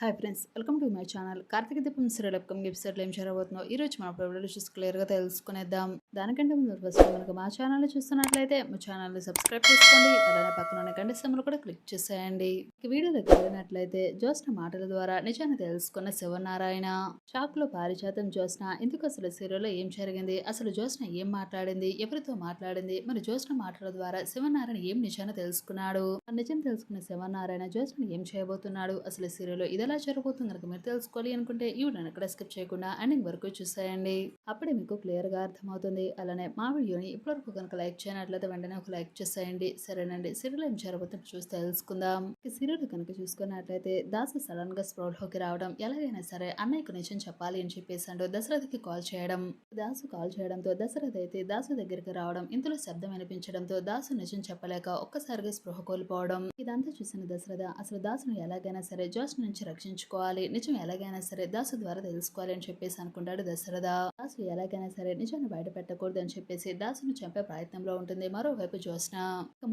Hi friends welcome to my channel Karthika Deepam serial upcoming ఎపిసోడ్లో ఏం జరగబోతుందో ఈ రోజు మన ప్రోగ్రామ్ చూసి క్లియర్గా తెలుసుకునేద్దాం. దానికంటే ముందు ఫస్ట్ మనకు మా ఛానల్ చూస్తున్నట్లయితే మా ఛానల్ని సబ్స్క్రైబ్ చేసుకోండి. అలానే పక్కన ఉన్న గంట సింబల్ కూడా క్లిక్ చేసేయండి. వీడియోలో వీడియోలోకి వెళ్ళినట్లయితే జోస్న మాటల ద్వారా నిజాన్ని తెలుసుకున్న శివనారాయణ షాక్లో పారిజాతం జోస్న ఎందుకు అసలు సీరియల్లో ఏం జరిగింది అసలు జోస్న ఏం మాట్లాడింది ఎవరితో మాట్లాడింది మరి జోస్న మాటల ద్వారా శివనారాయణ ఏం నిజాన్ని తెలుసుకున్నాడు? నిజం తెలుసుకున్న శివనారాయణ జోస్న ఏం చేయబోతున్నాడు? అసలు సీరియల్లో ఇది ఎలా జరగబోతుంది కనుక మీరు తెలుసుకోవాలి అనుకుంటే ఈ వీడియోని ఎక్కడ స్కిప్ చేయకుండా ఎండింగ్ వరకు చూసేయండి. అప్పుడే మీకు క్లియర్గా అర్థమవుతుంది. అలానే మా వీడియోని ఇప్పటివరకు కనుక లైక్ చేయనట్లయితే వెంటనే ఒక లైక్ చేసేయండి. సరేనండి. సీరియల్ ఏం జరగబోతుందో చూసి తెలుసుకుందాం. ఈ సీరియల్ కనుక చూసుకున్నట్లయితే దాసు సడన్గా స్ప్రౌడ్లోకి రావడం ఎలాగైనా సరే అన్నయ్యకు నిజం చెప్పాలి అని చెప్పేసాడు దశరథకి కాల్ చేయడం దాసు కాల్ చేయడంతో దశరథ అయితే దాసు దగ్గరికి రావడం ఇంతలో శబ్దం వినిపించడంతో దాసు నిజం చెప్పలేక ఒక్కసారిగా స్పృహ కోల్పోవడం. ఇదంతా చూసిన దశరథ అసలు దాసును ఎలాగైనా సరే జోష్ నుంచి రక్షించుకోవాలి. నిజం ఎలాగైనా సరే దాసు ద్వారా తెలుసుకోవాలి అని చెప్పేసి అనుకుంటాడు దశరథ. దాసు ఎలాగైనా సరే నిజాన్ని బయట పెట్టకూడదు అని చెప్పేసి దాసును చంపే ప్రయత్నంలో ఉంటుంది. మరోవైపు జ్యోత్స్న.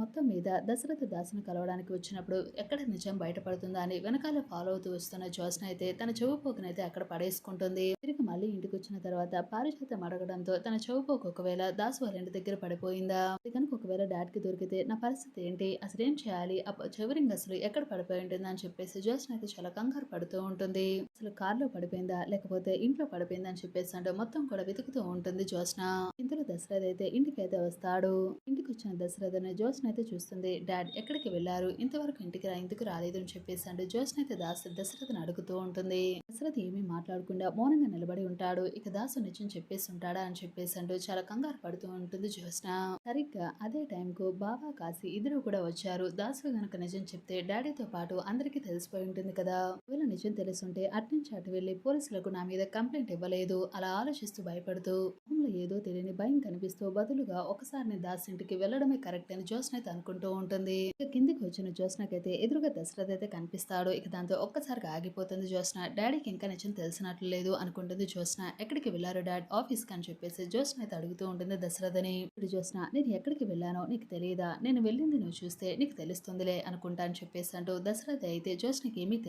మొత్తం మీద దశరథ దాసును కలవడానికి వచ్చినప్పుడు ఎక్కడ నిజం బయటపడుతుందా అని వెనకాల ఫాలో అవుతూ వస్తున్న జ్యోత్స్న అయితే తన చెవు పోకునైతే అక్కడ పడేసుకుంటుంది. తిరిగి మళ్ళీ ఇంటికి వచ్చిన తర్వాత పారిజాతం అడగడంతో తన చెవు పోకు ఒకవేళ దాసు వాళ్ళ ఇంటి దగ్గర పడిపోయిందా? అది కనుక ఒకవేళ డాడ్కి దొరికితే నా పరిస్థితి ఏంటి? అసలు ఏం చేయాలి ఆ చెవరింగ్ అసలు ఎక్కడ పడిపోయి ఉంటుందని చెప్పేసి జ్యోత్స్న అయితే చాలా కంగారు పడుతూ ఉంటుంది. అసలు కార్లో పడిపోయిందా? లేకపోతే ఇంట్లో పడిపోయిందా అని చెప్పేసి అంటే మొత్తం కూడా వెతుకుతూ ఉంటుంది జ్యోత్స్న. ఇంతలో దశరథ అయితే ఇంటికి అయితే వస్తాడు. ఇంటికి వచ్చిన దశరథని జ్యోత్స్న అయితే చూస్తుంది. డాడ్ ఎక్కడికి వెళ్ళారు? ఇంతవరకు ఇంటికి రా ఎందుకు రాలేదు అని చెప్పేసి అంటే జ్యోత్స్న అయితే దాసు దశరథని అడుగుతూ ఉంటుంది. దశరథ ఏమీ మాట్లాడకుండా మౌనంగా నిలబడి ఉంటాడు. ఇక దాసు నిజం చెప్పేసి ఉంటాడా అని చెప్పేసి అంటూ చాలా కంగారు పడుతూ ఉంటుంది జ్యోత్స్న. సరిగ్గా అదే టైంకు బాబా కాశీ ఇద్దరు కూడా వచ్చారు. దాసు గనక నిజం చెప్తే డాడీతో పాటు అందరికీ తెలిసిపోయి ఉంటుంది కదా. ఒకవేళ నిజం తెలుసుంటే అట్నుంచి అటు వెళ్ళి పోలీసులకు నా మీద కంప్లైంట్ ఇవ్వలేదు. అలా ఆలోచిస్తూ భయపడుతూ మొహంలో ఏదో తెలియని భయం కనిపిస్తూ బదులుగా ఒకసారి నేను దాస్ ఇంటికి వెళ్ళడమే కరెక్ట్ అని జోస్న అయితే అనుకుంటూ ఉంటుంది. ఇక కిందికి వచ్చిన జోస్నకైతే ఎదురుగా దశరథ అయితే కనిపిస్తాడు. ఇక దాంతో ఒక్కసారిగా ఆగిపోతుంది జోస్న డాడీకి ఇంకా నిజం తెలిసినట్లు లేదు అనుకుంటుంది జోస్న ఎక్కడికి వెళ్ళారు డాడ్? ఆఫీస్ అని చెప్పేసి జోస్న అయితే అడుగుతూ ఉంటుంది దశరథని ఇప్పుడు జోస్న నేను ఎక్కడికి వెళ్ళానో నీకు తెలియదా? నేను వెళ్ళింది నువ్వు చూస్తే నీకు తెలుస్తుందిలే అనుకుంటా అని చెప్పేసి అంటూ దశరథ అయితే జోస్నకి ఏమీ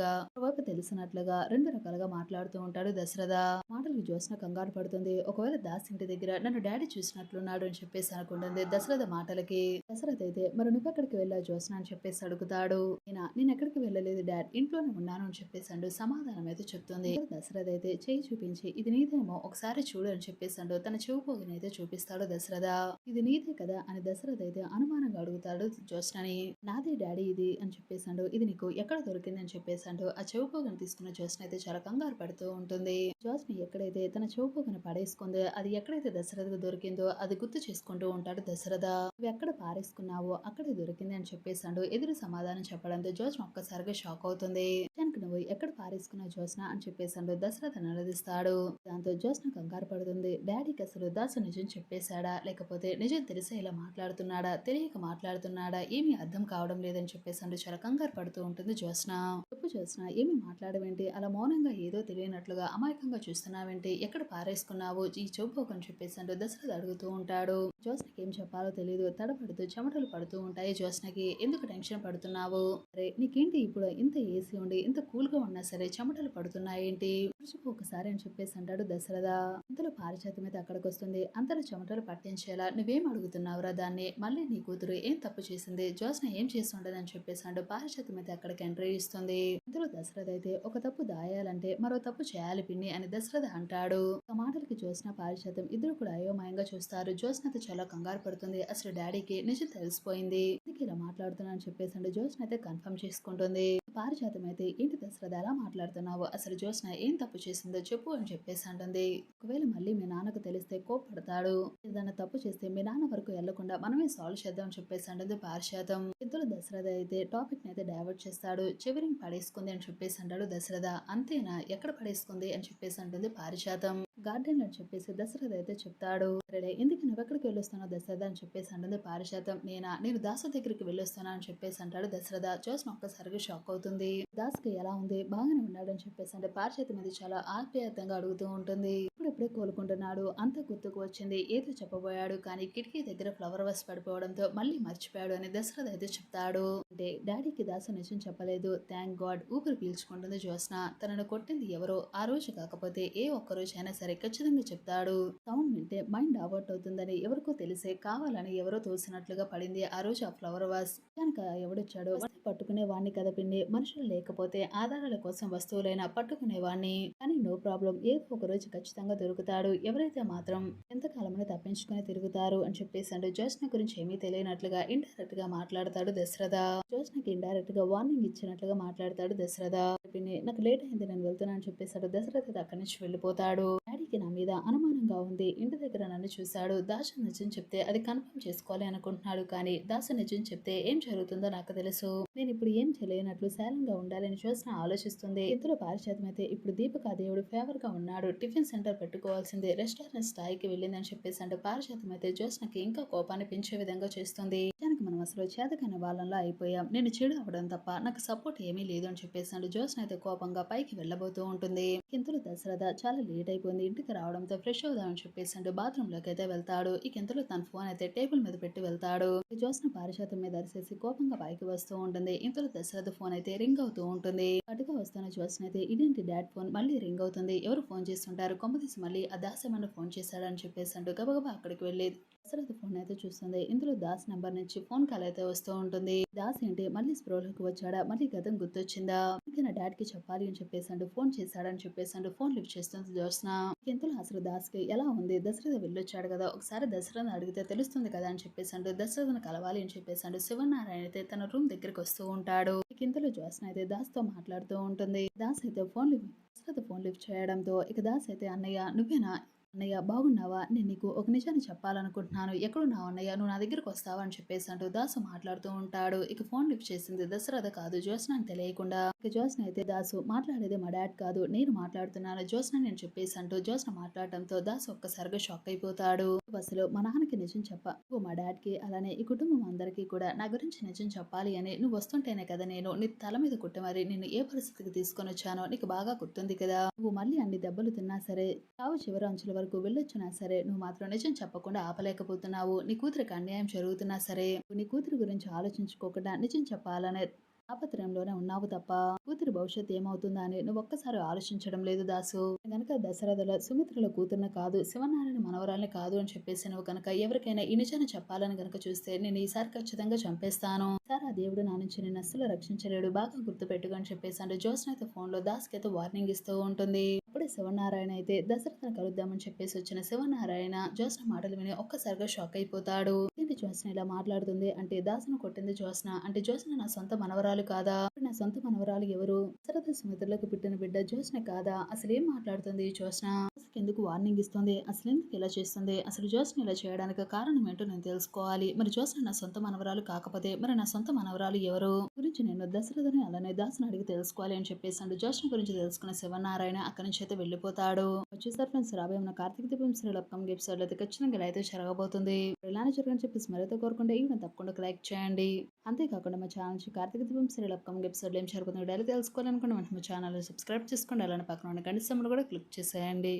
తెలియనట్లుగా వైపు తెలిసినట్లుగా రెండు రకాలుగా మాట్లాడుతూ ఉంటాడు దశరథ. మాటలకు జ్యోత్స్న కంగారు పడుతుంది. ఒకవేళ దాస్ ఇంటి దగ్గర నన్ను డాడీ చూసినట్లున్నాడు అని చెప్పేసి అనుకుంటుంది దశరథ మాటలకి. దశరథ అయితే మరి నువ్వు ఎక్కడికి వెళ్ళావు జోస్న అని చెప్పేసి అడుగుతాడు. నేను? ఎక్కడికి వెళ్ళలేదు డాడ్. ఇంట్లోనే ఉన్నాను అని చెప్పేసి సమాధానం అయితే చెప్తుంది. దశరథ అయితే చేయి చూపించి ఇది నీదేమో ఒకసారి చూడు అని చెప్పేసి అంటూ తన చెవు పోగినైతే చూపిస్తాడు దశరథ. ఇది నీదే కదా అని దశరథ అయితే అనుమానంగా అడుగుతాడు జ్యోత్స్నని. నాదే డాడీ ఇది అని చెప్పేసి ఇది నీకు ఎక్కడ దొరికింది అని చెప్పేసి అంటూ ఆ చెవు తీసుకున్న జోస్న అయితే చాలా కంగారు పడుతూ ఉంటుంది. జోస్న ఎక్కడైతే తన చెవు పడేసుకుందో అది ఎక్కడైతే దశరథకు దొరికిందో అది గుర్తు చేసుకుంటూ ఉంటాడు దశరథ. నువ్వు ఎక్కడ పారేసుకున్నావో అక్కడే దొరికింది అని చెప్పేసి ఎదురు సమాధానం చెప్పడంతో జోస్న ఒక్కసారిగా షాక్ అవుతుంది. నిజానికి నువ్వు ఎక్కడ పారేసుకున్నావు జోస్న అని చెప్పేసి దశరథ నిలదీస్తాడు. దాంతో జోస్న కంగారు పడుతుంది. డాడీకి అసలు దాసు నిజం చెప్పేశాడా? లేకపోతే నిజం తెలిసే ఇలా మాట్లాడుతున్నాడా? తెలియక మాట్లాడుతున్నాడా? ఏమీ అర్థం కావడం లేదని చెప్పేసి అంటూ చాలా కంగారు పడుతూ ఉంటుంది జోస్న. చెప్పు జోస్న ఏమి మాట్లాడవేంటి? అలా మౌనంగా ఏదో తెలియనట్లుగా అమాయకంగా చూస్తున్నావేంటి? ఎక్కడ పారేసుకున్నావు? ఈ చెవు అని చెప్పేసి అంటూ దశరథ అడుగుతూ ఉంటాడు. జోస్నకి ఏం చెప్పాలో తెలియదు తడపడుతూ చెమటలు పడుతూ ఉంటాయి జోస్నకి ఎందుకు టెన్షన్ పడుతున్నావు? సరే నీకేంటి ఇప్పుడు ఇంత ఏసీ ఉండి ఇంత కూల్గా ఉన్నా సరే చెమటలు పడుతున్నాయేంటి మనిషికి ఒకసారి అని చెప్పేసి అంటాడు దశరథ. ఇంతలో పారిజాతం అయితే అక్కడికి వస్తుంది అంతలో చెమటలు పట్టించేలా నువ్వేం అడుగుతున్నావురా దాన్ని? మళ్ళీ నీ కూతురు ఏం తప్పు చేసింది? జోస్న ఏం చేస్తుండదని అని చెప్పేసి అంటూ పారిజాతం అయితే అక్కడికి ఎంట్రీ ఇస్తుంది. ఇంతలో దశరథ అయితే ఒక తప్పు దాయాలంటే మరో తప్పు చేయాలి పిన్ని అని దశరథ అంటాడు. ఆ మాటలకి జోస్న పారిశాతం ఇద్దరు కూడా అయోమయంగా చూస్తారు. జోస్న అయితే చాలా కంగారు పడుతుంది. అసలు డాడీకి నిజం తెలిసిపోయింది. ఎందుకు ఇలా మాట్లాడుతున్నా అని చెప్పేసి అంటే జోస్న అయితే కన్ఫర్మ్ చేసుకుంటుంది. పారిజాతం అయితే ఏంటి దశరథ? ఎలా మాట్లాడుతున్నావు? అసలు జ్యోత్స్న ఏం తప్పు చేసిందో చెప్పు అని చెప్పేసి అంటుంది. ఒకవేళ మళ్ళీ మీ నాన్నకు తెలిస్తే కోప్పడతాడు. ఏదైనా తప్పు చేస్తే మీ నాన్న వరకు వెళ్ళకుండా మనమే సాల్వ్ చేద్దాం అని చెప్పేసి అంటుంది పారిజాతం. ఇద్దరు దశరథ అయితే టాపిక్ని అయితే డైవర్ట్ చేస్తాడు. చివరిని పడేసుకుంది అని చెప్పేసి అంటాడు దశరథ. అంతేనా? ఎక్కడ పడేసుకుంది? అని చెప్పేసి అంటుంది పారిజాతం. గార్డెన్ అని చెప్పేసి దశరథ అయితే చెప్తాడు. సరే ఎందుకు నువ్వు ఎక్కడికి వెళ్ళొస్తానో దశరథ? అని చెప్పేసి అంటుంది పారిశాతం నేనా? నేను దాసు దగ్గరికి వెళ్ళొస్తానా అని చెప్పేసి అంటాడు దశరథ. చూసిన ఒక్కసారిగా షాక్ అవుతుంది. దాస్కి ఎలా ఉంది? బాగానే ఉన్నాడు అని చెప్పేసి అంటే పారిశాతం మీద చాలా ఆప్యాయతంగా అడుగుతూ ఉంటుంది. అప్పుడప్పుడే కోలుకుంటున్నాడు. అంత గుర్తుకు వచ్చింది. ఏదో చెప్పబోయాడు కానీ కిటికీ దగ్గర ఫ్లవర్ వాస్ పడిపోవడంతో మళ్ళీ మర్చిపోయాడు అని దశరథ అయితే చెప్తాడు. అంటే డాడీకి దాస నిజం చెప్పలేదు. థ్యాంక్ గాడ్ ఊపిరి పీల్చుకుంటుంది జ్యోత్స్న. తనను కొట్టింది ఎవరో ఆ రోజు కాకపోతే ఏ ఒక్క రోజు అయినా సరే ఖచ్చితంగా చెప్తాడు. సౌండ్ వింటే మైండ్ అవర్ట్ అవుతుందని ఎవరికో తెలిసే కావాలని ఎవరో తోసినట్లుగా పడింది ఆ రోజు ఆ ఫ్లవర్ వాస్ కనుక ఎవడొచ్చాడో పట్టుకునే వాడిని కదా పిండి మనుషులు లేకపోతే ఆధారాల కోసం వస్తువులైనా పట్టుకునే వాడిని కానీ నో ప్రాబ్లం ఏదో ఒక రోజు ఖచ్చితంగా దొరుకుతాడు. ఎవరైతే మాత్రం ఎంతకాలమని తప్పించుకుని తిరుగుతారు అని చెప్పేసాడు జోష్న గురించి ఏమీ తెలియనట్లుగా ఇండైరెక్ట్గా మాట్లాడతాడు దశరథ. జోష్నకి ఇండైరెక్ట్గా వార్నింగ్ ఇచ్చినట్లుగా మాట్లాడతాడు దశరథ. నాకు లేట్ అయింది నేను వెళ్తున్నాను అని చెప్పేశాడు దశరథ అక్కడి నుంచి వెళ్ళిపోతాడు. డాడీకి నా మీద అనుమానంగా ఉంది. ఇంటి దగ్గర నన్ను చూశాడు. దాసు నిజం చెప్తే అది కన్ఫర్మ్ చేసుకోవాలి అనుకుంటున్నాడు కానీ దాసు నిజం చెప్తే ఏం జరుగుతుందో నాకు తెలుసు. నేను ఇప్పుడు ఏం చేయలేనట్లు శాలంగా ఉండాలని చూసిన ఆలోచిస్తుంది. ఇందులో పారిశాతం అయితే ఇప్పుడు దీపక దేవుడు ఫేవర్గా ఉన్నాడు. Tiffin centre పెట్టుకోవాల్సిందే. రెస్టారెంట్ స్థాయికి వెళ్ళిందని చెప్పేసి అంటే పారిశాతం అయితే జ్యోత్స్నకి ఇంకా కోపాన్ని పెంచే విధంగా చేస్తుంది. మనం అసలు చేతకైన వాళ్ళంలో అయిపోయాం. నేను చెడు అవడం తప్ప నాకు సపోర్ట్ ఏమీ లేదు అని చెప్పేసాడు జోస్న అయితే కోపంగా పైకి వెళ్ళబోతూ ఉంటుంది. ఇంతలో దశరథ చాలా లేట్ అయిపోయింది. ఇంటికి రావడంతో ఫ్రెష్ అవుదామని చెప్పేసాడు బాత్రూమ్లోకి అయితే వెళ్తాడు. ఈ ఇంతలో తన ఫోన్ అయితే టేబుల్ మీద పెట్టి వెళ్తాడు. జోస్న పారిశాతం మీద అరిసేసి కోపంగా పైకి వస్తూ ఉంటుంది. ఇంతలో దశరథ ఫోన్ అయితే రింగ్ అవుతూ ఉంటుంది. అటుగా వస్తున్న జోస్న అయితే ఇదేంటి డాడ్ ఫోన్? మళ్ళీ రింగ్ అవుతుంది. ఎవరు ఫోన్ చేస్తుంటారు? కొమ్మదీసి మళ్ళీ ఆ దాసమన్న ఫోన్ చేశాడని చెప్పేసాడు గబగబా అక్కడికి వెళ్ళి దశరథ ఫోన్ అయితే చూస్తుంది. ఇందులో దాస్ నెంబర్ నుంచి ఫోన్ కాల్ అయితే వస్తూ ఉంటుంది. దాస్ ఏంటి? మళ్ళీ స్ప్రోలోకి వచ్చాడా? మళ్ళీ గతం గుర్తొచ్చిందా? ఇంకా నా డాడ్కి చెప్పాలి అని చెప్పేసాడు ఫోన్ చేశాడని చెప్పేసాడు ఫోన్ లిఫ్ట్ చేస్తుంది జ్యోత్స్న. ఎంతలో అసలు దాస్కి ఎలా ఉంది? దశరథ వెళ్ళొచ్చాడు కదా. ఒకసారి దశరథని అడిగితే తెలుస్తుంది కదా అని చెప్పేసాడు దశరథను కలవాలి అని చెప్పేసాడు శివనారాయణ అయితే తన రూమ్ దగ్గరికి వస్తూ ఉంటాడు. ఇంతలో జ్యోత్స్న అయితే దాస్తో మాట్లాడుతూ ఉంటుంది. దాస్ అయితే phone lift Dasharatha phone lift చేయడంతో ఇక దాస్ అయితే అన్నయ్య నువ్వేనా? అన్నయ్య బాగున్నావా? నేను నీకు ఒక నిజాన్ని చెప్పాలనుకుంటున్నాను. ఎక్కడున్నావు అన్నయ్య? నువ్వు నా దగ్గరకు వస్తావా? అని చెప్పేసి అంటూ దాసు మాట్లాడుతూ ఉంటాడు. ఇక ఫోన్ లిఫ్ట్ చేసింది దశరథ కాదు. జ్యోత్స్న అని తెలియకుండా. ఇక జ్యోత్స్న అయితే దాసు మాట్లాడేది మా డాడ్ కాదు. నేను మాట్లాడుతున్నాను. జ్యోత్స్న నేను చెప్పేసి అంటూ జ్యోత్స్న మాట్లాడటంతో దాసు ఒక్కసారిగా షాక్ అయిపోతాడు. అసలు మా నాన్నకి నిజం చెప్ప. నువ్వు మా డాడ్కి అలానే ఈ కుటుంబం అందరికీ కూడా నా గురించి నిజం చెప్పాలి అని నువ్వు వస్తుంటేనే కదా నేను నీ తల మీద కుట్టి మరి నేను ఏ పరిస్థితికి తీసుకొని వచ్చానో నీకు బాగా గుర్తుంది కదా. నువ్వు మళ్ళీ అన్ని దెబ్బలు తిన్నా సరే చావు చివరి అంచుల వరకు వెళ్ళొచ్చినా సరే నువ్వు మాత్రం నిజం చెప్పకుండా ఆపలేకపోతున్నావు. నీ కూతురికి అన్యాయం జరుగుతున్నా సరే నీ కూతురు గురించి ఆలోచించుకోకుండా నిజం చెప్పాలనే తాపత్రయంలోనే ఉన్నావు తప్ప కూతురు భవిష్యత్తు ఏమవుతుందా అని నువ్వు ఒక్కసారి ఆలోచించడం లేదు దాసు. గనక దశరథుల సుమిత్రుల కూతురుని కాదు శివనారాయణ మనవరాల్ని కాదు అని చెప్పేసి నువ్వు కనుక ఎవరికైనా ఈ నిజాన్ని చెప్పాలని గనక చూస్తే నేను ఈసారి ఖచ్చితంగా చంపేస్తాను. సారా దేవుడు నా నుంచి నేను అస్సలు రక్షించలేడు బాగా గుర్తుపెట్టుకో అని చెప్పేసి అంటే జోస్నైతే ఫోన్లో దాస్కి అయితే వార్నింగ్ ఇస్తూ ఉంటుంది. అప్పుడే శివనారాయణ అయితే దశరథను కలుద్దామని చెప్పేసి వచ్చిన శివనారాయణ జ్యోత్స్న మాటలు విని ఒక్కసారిగా షాక్ అయిపోతాడు. ఏంటి జ్యోత్స్న ఇలా మాట్లాడుతుంది? అంటే దాసను కొట్టింది జ్యోత్స్న. అంటే జ్యోత్స్న నా సొంత మనవరాలు కాదా? నా సొంత మనవరాలు ఎవరు? దశరథ సుమిత్రులకు పుట్టిన బిడ్డ జ్యోత్స్న కాదా? అసలు ఏం మాట్లాడుతుంది ఈ జ్యోత్స్న? అసలు ఎందుకు వార్నింగ్ ఇస్తుంది? అసలు ఎందుకు ఇలా చేస్తుంది? అసలు జ్యోత్స్న ఇలా చేయడానికి కారణం ఏంటో నేను తెలుసుకోవాలి. మరి జ్యోత్స్న నా సొంత మనవరాలు కాకపోతే మరి నా సొంత మనవరాలు ఎవరు? గురించి నేను దశరథని అలానే దాసుని అడిగి తెలుసుకోవాలి అని చెప్పేసి జోష్ణ గురించి తెలుసుకున్న శివనారాయణ అక్కడి నుంచి అయితే వెళ్ళిపోతాడు. వచ్చేసారి ఫ్రెండ్స్ రాబోయే ఉన్న Karthika Deepam serial upcoming episode అయితే ఖచ్చితంగా ఇలా అయితే జరగబోతుంది. ఇలానే జరగని చెప్పేసి మరైతే కోరుకుంటే ఈ తప్పకుండా లైక్ చేయండి. అంతేకాకుండా మా ఛానల్ నుంచి Karthika Deepam serial upcoming episode ఏం జరుగుతుందో డైలీ తెలుసుకోవాలనుకుంటే మన ఛానల్ సబ్స్క్రైబ్ చేసుకోండి. అలానే పక్కన ఉన్న గంట కూడా క్లిక్ చేసేయండి.